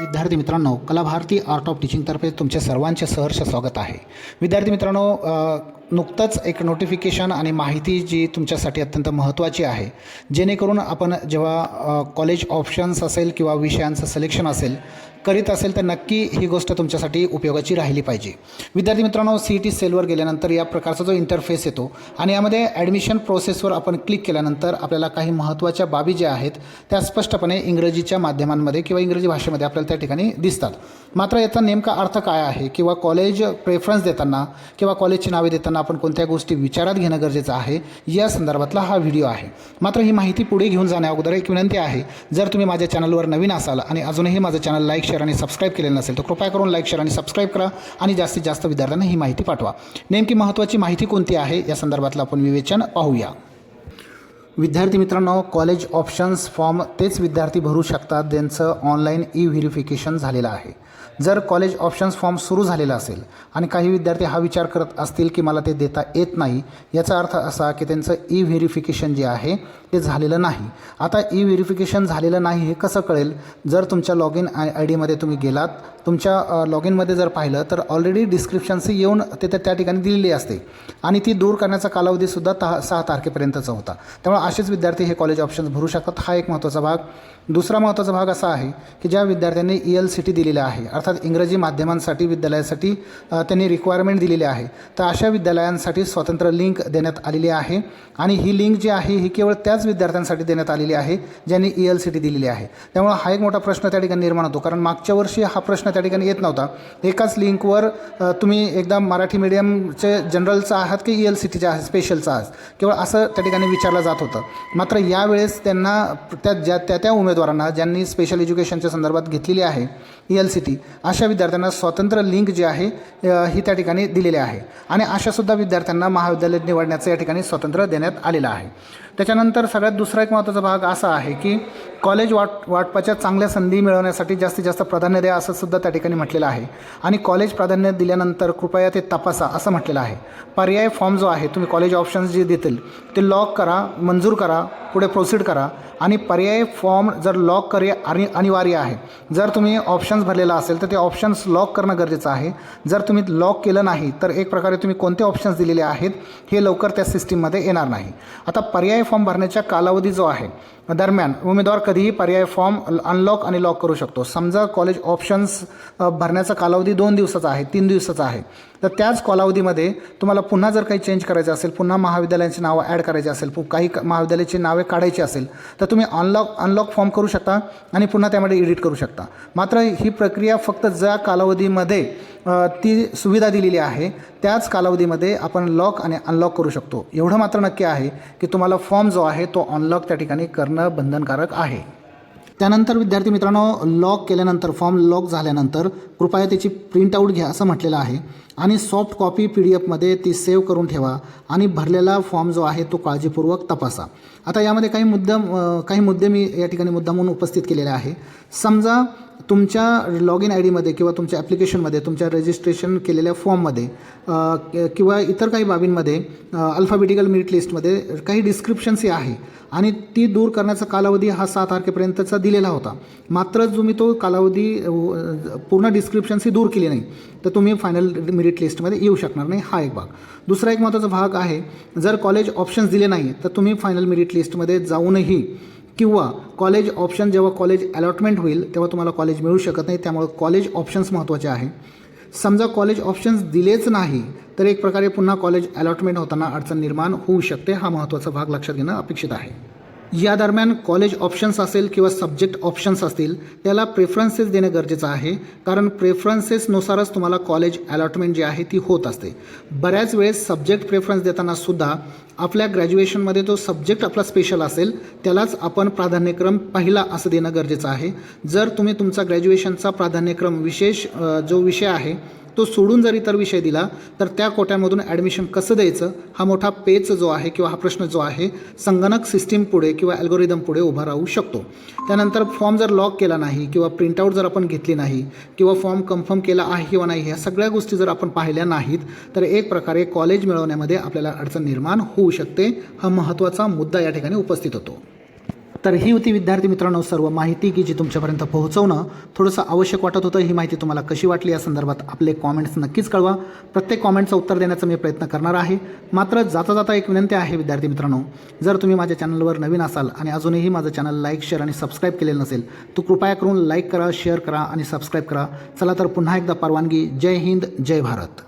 विद्यार्थी मित्रांनो कलाभारती art of टीचिंगतर्फे तुमच्या सर्वांचे सहर्ष स्वागत आहे. विद्यार्थी मित्रांनो नुकतंच एक नोटिफिकेशन आणि माहिती जी तुमच्यासाठी अत्यंत महत्त्वाची आहे जेणेकरून आपण जेव्हा कॉलेज ऑप्शन्स असेल किंवा विषयांचं सिलेक्शन असेल करीत असेल तर नक्की ही गोष्ट तुमच्यासाठी उपयोगाची राहिली पाहिजे. विद्यार्थी मित्रांनो सी ई टी सेलवर गेल्यानंतर या प्रकारचा जो इंटरफेस येतो आणि यामध्ये ॲडमिशन प्रोसेसवर आपण क्लिक केल्यानंतर आपल्याला काही महत्त्वाच्या बाबी ज्या आहेत त्या स्पष्टपणे इंग्रजीच्या माध्यमांमध्ये किंवा इंग्रजी भाषेमध्ये आपल्याला त्या ठिकाणी दिसतात. मात्र याचा नेमका अर्थ काय आहे किंवा कॉलेज प्रेफरन्स देताना किंवा कॉलेजची नावे देताना आपण कोणत्या गोष्टी विचारात घेणं गरजेचं आहे या संदर्भातला हा व्हिडिओ आहे. मात्र ही माहिती पुढे घेऊन जाण्या अगोदर एक विनंती आहे जर तुम्ही माझ्या चॅनलवर नवीन असाल आणि अजूनही माझं चॅनल लाईक शेअर आणि सबस्क्राईब केलेलं नसेल तर कृपया करून लाईक शेअर आणि सबस्क्राईब करा आणि जास्तीत जास्त विद्यार्थ्यांना ही माहिती पाठवा. नेमकी महत्त्वाची माहिती कोणती आहे? या संदर्भातलं आपण विवेचन पाहूया. विद्यार्थी मित्रांनो कॉलेज ऑप्शन्स फॉर्म तेच विद्यार्थी भरू शकतात ज्यांचं ऑनलाईन ई व्हेरिफिकेशन झालेलं आहे. जर कॉलेज ऑप्शन्स फॉर्म सुरू झालेला असेल आणि काही विद्यार्थी हा विचार करत असतील की मला ते देता येत नाही याचा अर्थ असा की त्यांचं ई व्हेरिफिकेशन जे आहे ते झालेलं नाही. आता ई व्हेरिफिकेशन झालेलं नाही हे कसं कळेल? जर तुमच्या लॉग इन आय आय डीमध्ये तुम्ही गेलात तुमच्या लॉग इनमध्ये जर पाहिलं तर ऑलरेडी डिस्क्रिप्शन्स येऊन ते त्या- ठिकाणी दिलेली असते. आणि ती दूर करण्याचा कालावधीसुद्धा ता सहा तारखेपर्यंतचा होता. त्यामुळे असेच विद्यार्थी हे कॉलेज ऑप्शन्स भरू शकतात. हा एक महत्त्वाचा भाग. दुसरा महत्त्वाचा भाग असा आहे की ज्या विद्यार्थ्यांनी ई एल सी टी दिलेलं आहे अर्थात इंग्रजी माध्यमांसाठी विद्यालयासाठी त्यांनी रिक्वायरमेंट दिलेली आहे तर अशा विद्यालयांसाठी स्वतंत्र लिंक देण्यात आलेली आहे. आणि ही लिंक जी आहे ही केवळ त्याच विद्यार्थ्यांसाठी देण्यात आलेली आहे ज्यांनी ई एल सी टी दिलेली आहे. त्यामुळे हा एक मोठा प्रश्न त्या ठिकाणी निर्माण होतो. कारण मागच्या वर्षी हा प्रश्न त्या ठिकाणी येत नव्हता. एकाच लिंकवर तुम्ही एकदा मराठी मीडियमचे जनरलचं आहात की ई एल सी टीचे आहात स्पेशलचा आहात? केवळ असं त्या ठिकाणी विचारलं जात होतं. मात्र यावेळेस त्यांना त्या ज्या त्या त्या उमेदवारांना ज्यांनी स्पेशल एज्युकेशनच्या संदर्भात घेतलेली आहे ई एल सी टी अशा विद्यार्थ्यांना स्वतंत्र लिंक जी आहे ही त्या ठिकाणी दिलेली आहे. आणि अशासुद्धा विद्यार्थ्यांना महाविद्यालय निवडण्याचं या ठिकाणी स्वतंत्र देण्यात आलेलं आहे. त्याच्यानंतर सगळ्यात दुसरा एक महत्त्वाचा भाग असा आहे की कॉलेज वाट वाटपाच्या चांगल्या संधी मिळवण्यासाठी जास्तीत जास्त प्राधान्य द्या असं सुद्धा त्या ठिकाणी म्हटलेलं आहे. आणि कॉलेज प्राधान्य दिल्यानंतर कृपया ते तपासा असं म्हटलेलं आहे. पर्याय फॉर्म जो आहे तुम्ही कॉलेज ऑप्शन्स जे देतील ते लॉक करा मंजूर करा पुढे प्रोसीड करा. आणि पर्याय फॉर्म जर लॉक करे आणि अनिवार्य आहे. जर तुम्ही ऑप्शन्स भरलेला असेल तर ते ऑप्शन्स लॉक करणं गरजेचं आहे. जर तुम्ही लॉक केलं नाही तर एक प्रकारे तुम्ही कोणते ऑप्शन्स दिलेले आहेत हे लवकर त्या सिस्टीममध्ये येणार नाही. आता पर्याय फॉर्म भरण्याच्या कालावधी जो आहे दरम्यान उमेदवार कधीही पर्याय फॉर्म अनलॉक आणि लॉक करू शकतो. समजा कॉलेज ऑप्शन्स भरण्याचा कालावधी दोन दिवसाचा आहे तीन दिवसाचा आहे. तर त्याच कालावधीमध्ये तुम्हाला पुन्हा जर काही चेंज करायचं असेल पुन्हा महाविद्यालयांची नावं ॲड करायची असेल पु- काही महाविद्यालयाची नावे काढायची असेल तर तुम्ही अनलॉक अनलॉक फॉर्म करू शकता आणि पुन्हा त्यामध्ये एडिट करू शकता. मात्र ही प्रक्रिया फक्त ज्या कालावधीमध्ये ती सुविधा दिलेली आहे त्याच कालावधीमध्ये आपण लॉक आणि अनलॉक करू शकतो. एवढं मात्र नक्की आहे की तुम्हाला फॉर्म जो आहे तो अनलॉक त्या ठिकाणी करणं बंधनकारक आहे. त्यानंतर विद्यार्थी मित्रांनो लॉक केल्यानंतर फॉर्म लॉक झाल्यानंतर कृपया त्याची प्रिंटआउट घ्या असं म्हटलेलं आहे. आणि सॉफ्ट कॉपी पी डी एफमध्ये ती सेव्ह करून ठेवा आणि भरलेला फॉर्म जो आहे तो काळजीपूर्वक तपासा. आता यामध्ये काही मुद्दाम काही मुद्दे मी या ठिकाणी मुद्दा म्हणून उपस्थित केलेले आहे. समजा तुमच्या लॉग इन आय डीमध्ये किंवा तुमच्या ॲप्लिकेशनमध्ये तुमच्या रजिस्ट्रेशन केलेल्या फॉर्ममध्ये किंवा इतर काही बाबींमध्ये अल्फाबेटिकल मिरिट लिस्टमध्ये काही डिस्क्रिप्शन्सही आहे. आणि ती दूर करण्याचा कालावधी हा सात तारखेपर्यंतचा दिलेला होता. मात्र तुम्ही तो कालावधी पूर्ण डिस्क्रिप्शन्स ही दूर केली नाही तर तुम्ही फायनल मिरिट लिस्टमध्ये येऊ शकणार नाही. हा एक भाग. दुसरा एक महत्त्वाचा भाग आहे जर कॉलेज ऑप्शन्स दिले नाही तर तुम्ही फायनल मिरिट लिस्टमध्ये जाऊनही किंवा कॉलेज ऑप्शन जेव्हा कॉलेज अलॉटमेंट होईल तेव्हा तुम्हाला कॉलेज मिळू शकत नाही. त्यामुळे कॉलेज ऑप्शन्स महत्त्वाचे आहे. समजा कॉलेज ऑप्शन्स दिलेच नाही तर एक प्रकारे पुन्हा कॉलेज अलॉटमेंट होताना अडचण निर्माण होऊ शकते. हा महत्त्वाचा भाग लक्षात घेणं अपेक्षित आहे. या दरम्यान कॉलेज ऑप्शन्स असेल किंवा सब्जेक्ट ऑप्शन्स असतील त्याला प्रेफरन्सेस देणं गरजेचं आहे. कारण प्रेफरन्सेसनुसारच तुम्हाला कॉलेज अलॉटमेंट जी आहे ती होत असते. बऱ्याच वेळेस सब्जेक्ट प्रेफरन्स देताना सुद्धा आपल्या ग्रॅज्युएशनमध्ये तो सब्जेक्ट आपला स्पेशल असेल त्यालाच आपण प्राधान्यक्रम पहिला असं देणं गरजेचं आहे. जर तुम्ही तुमचा ग्रॅज्युएशनचा प्राधान्यक्रम विशेष जो विषय आहे तो सोडून जर इतर विषय दिला तर त्या कोट्यामधून ॲडमिशन कसं द्यायचं? हा मोठा पेच जो आहे किंवा हा प्रश्न जो आहे संगणक सिस्टीम पुढे किंवा अल्गोरिदम पुढे उभा राहू शकतो. त्यानंतर फॉर्म जर लॉक केला नाही किंवा प्रिंटआउट जर आपण घेतली नाही किंवा फॉर्म कन्फर्म केला आहे किंवा नाही ह्या सगळ्या गोष्टी जर आपण पाहिल्या नाहीत तर एक प्रकारे कॉलेज मिळवण्यामध्ये आपल्याला अडचण निर्माण होऊ शकते. हा महत्त्वाचा मुद्दा या ठिकाणी उपस्थित होतो. तर ही होती विद्यार्थी मित्रांनो सर्व माहिती की जी तुमच्यापर्यंत पोहोचवणं. थोडंसं आवश्यक वाटत होतं. ही माहिती तुम्हाला कशी वाटली या संदर्भात आपले कॉमेंट्स नक्कीच कळवा. प्रत्येक कॉमेंटचं उत्तर देण्याचा मी प्रयत्न करणार आहे. मात्र जाता जाता एक विनंती आहे विद्यार्थी मित्रांनो जर तुम्ही माझ्या चॅनलवर नवीन असाल आणि अजूनही माझं चॅनल लाईक शेअर आणि सबस्क्राईब केलेलं नसेल तर कृपया करून लाईक करा शेअर करा आणि सबस्क्राईब करा. चला तर पुन्हा एकदा परवानगी. जय हिंद जय भारत.